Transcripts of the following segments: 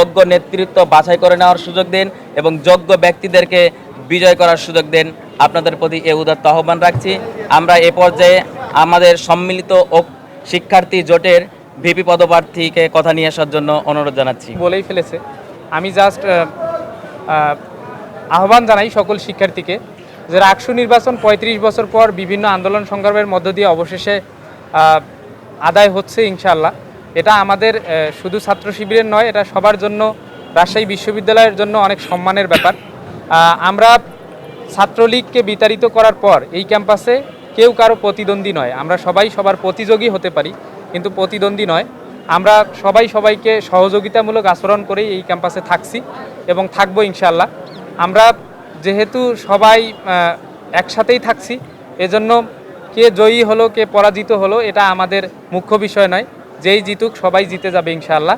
যোগ্য নেতৃত্ব বাছাই করে নেওয়ার সুযোগ দিন এবং যোগ্য ব্যক্তিদেরকে বিজয় করার সুযোগ দেন। আপনাদের প্রতি এ উদাত্ত আহ্বান রাখছি। আমরা এ পর্যায়ে আমাদের সম্মিলিত শিক্ষার্থী জোটের ভিপি পদপ্রার্থীকে কথা নিয়ে আসার জন্য অনুরোধ জানাচ্ছি। বলেই ফেলেছে। আমি জাস্ট আহ্বান জানাই সকল শিক্ষার্থীকে যে রাকসু নির্বাচন ৩৫ বছর পর বিভিন্ন আন্দোলন সংগ্রামের মধ্য দিয়ে অবশেষে আদায় হচ্ছে ইনশাআল্লাহ। এটা আমাদের শুধু ছাত্র শিবিরের নয়, এটা সবার জন্য, রাজশাহী বিশ্ববিদ্যালয়ের জন্য অনেক সম্মানের ব্যাপার। আমরা ছাত্রলীগকে বিতাড়িত করার পর এই ক্যাম্পাসে কেউ কারও প্রতিদ্বন্দ্বী নয়। আমরা সবাই সবার প্রতিযোগী হতে পারি, কিন্তু প্রতিদ্বন্দ্বী নয়। আমরা সবাই সবাইকে সহযোগিতামূলক আচরণ করেই এই ক্যাম্পাসে থাকছি এবং থাকব ইনশাল্লাহ আমরা যেহেতু সবাই একসাথেই থাকছি, এজন্য কে জয়ী হলো, কে পরাজিত হলো, এটা আমাদের মুখ্য বিষয় নয়। যেই জিতুক সবাই জিতে যাবে ইনশাআল্লাহ।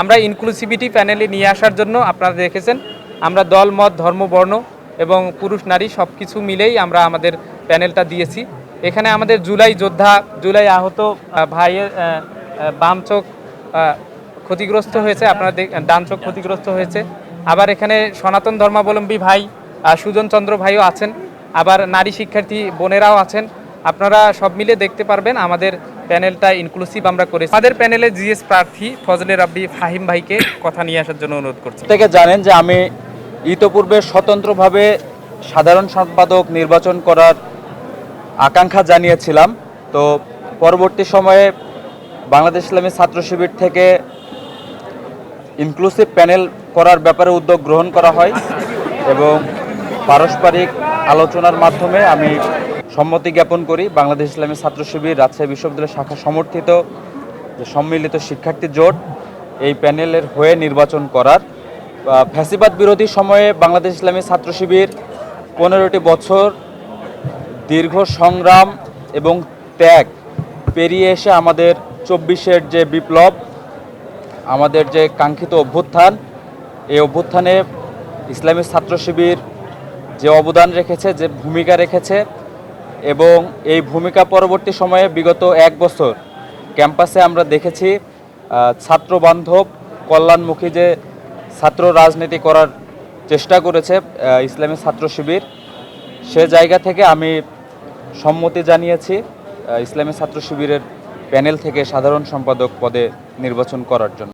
আমরা ইনক্লুসিভিটি প্যানেলে নিয়ে আসার জন্য আপনারা দেখেছেন, আমরা দল, মত, ধর্ম, বর্ণ এবং পুরুষ, নারী সব কিছু মিলেই আমরা আমাদের প্যানেলটা দিয়েছি। এখানে আমাদের জুলাই যোদ্ধা, জুলাই আহত ভাইয়ের বাম চোখ ক্ষতিগ্রস্ত হয়েছে, আপনারা ডান চোখ ক্ষতিগ্রস্ত হয়েছে। আবার এখানে সনাতন ধর্মাবলম্বী ভাই সুজন চন্দ্র ভাইও আছেন। আবার নারী শিক্ষার্থী বোনেরাও আছেন। আপনারা সব মিলে দেখতে পারবেন আমাদের প্যানেলটা ইনক্লুসিভ আমরা করেছি। আমাদের প্যানেলে জিএস প্রার্থী ফজলে রাব্বি ফাহিম ভাইকে কথা নিয়ে আসার জন্য অনুরোধ করছি। থেকে জানেন যে আমি ইতোপূর্বে স্বতন্ত্রভাবে সাধারণ সম্পাদক নির্বাচন করার আকাঙ্ক্ষা জানিয়েছিলাম। তো পরবর্তী সময়ে বাংলাদেশ ইসলামী ছাত্র শিবির থেকে ইনক্লুসিভ প্যানেল করার ব্যাপারে উদ্যোগ গ্রহণ করা হয় এবং পারস্পরিক আলোচনার মাধ্যমে আমি সম্মতি জ্ঞাপন করি, বাংলাদেশ ইসলামী ছাত্র শিবির রাজশাহী বিশ্ববিদ্যালয় শাখা সমর্থিত যে সম্মিলিত শিক্ষার্থী জোট এই প্যানেলের হয়ে নির্বাচন করার ফ্যাসিবাদ বিরোধী সময়ে বাংলাদেশ ইসলামী ছাত্র শিবির পনেরোটি বছর দীর্ঘ সংগ্রাম এবং ত্যাগ পেরিয়ে এসে আমাদের চব্বিশের যে বিপ্লব, আমাদের যে কাঙ্ক্ষিত অভ্যুত্থান, এই অভ্যুত্থানে ইসলামী ছাত্র শিবির যে অবদান রেখেছে, যে ভূমিকা রেখেছে এবং এই ভূমিকা পরবর্তী সময়ে বিগত এক বছর ক্যাম্পাসে আমরা দেখেছি ছাত্র বান্ধব কল্যাণমুখী যে ছাত্র রাজনীতি করার চেষ্টা করেছে ইসলামী ছাত্র শিবির, সে জায়গা থেকে আমি সম্মতি জানিয়েছি ইসলামী ছাত্র শিবিরের প্যানেল থেকে সাধারণ সম্পাদক পদে নির্বাচন করার জন্য।